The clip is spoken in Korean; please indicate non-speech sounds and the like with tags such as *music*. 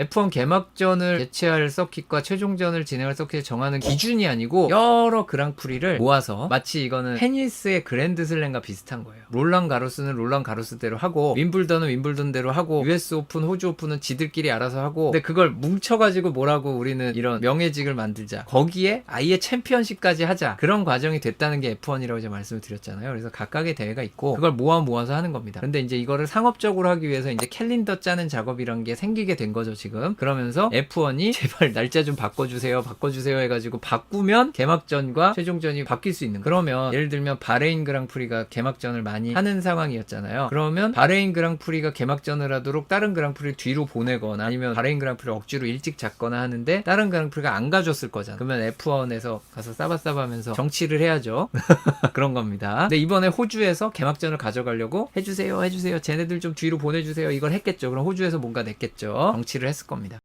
F1 개막전을 개최할 서킷과 최종전을 진행할 서킷을 정하는 기준이 아니고 여러 그랑프리를 모아서 마치 이거는 테니스의 그랜드슬램과 비슷한 거예요. 롤랑 가로스는 롤랑 가로스대로 하고 윈블던은 윈블던대로 하고 US 오픈, 호주 오픈은 지들끼리 알아서 하고 근데 그걸 뭉쳐가지고 뭐라고 우리는 이런 명예직을 만들자. 거기에 아예 챔피언십까지 하자. 그런 과정이 됐다는 게 F1이라고 제가 말씀을 드렸잖아요. 그래서 각각의 대회가 있고 그걸 모아 모아서 하는 겁니다. 근데 이제 이거를 상업적으로 하기 위해서 이제 캘린더 짜는 작업이란 게 생기게 된 거죠, 지금. 그러면서 F1이 *laughs* 제발 날짜 좀 바꿔주세요, 바꿔주세요 해가지고 바꾸면 개막전과 최종전이 바뀔 수 있는. 그러면 예를 들면 바레인 그랑프리가 개막전을 많이 하는 상황이었잖아요. 그러면 바레인 그랑프리가 개막전을 하도록 다른 그랑프리를 뒤로 보내거나 아니면 바레인 그랑프리를 억지로 일찍 잡거나 하는데 다른 그랑프리가 안 가줬을 거잖아. 그러면 F1에서 가서 싸바싸바하면서 정치를 해야죠. *laughs* 그런 겁니다. 근데 이번에 호주에서 개막전을 가져가려고 해주세요, 해주세요. 쟤네들 좀 뒤로 보내주세요. 이걸 했겠죠. 그럼 호주에서 뭔가 냈겠죠. 정치를 했을 겁니다.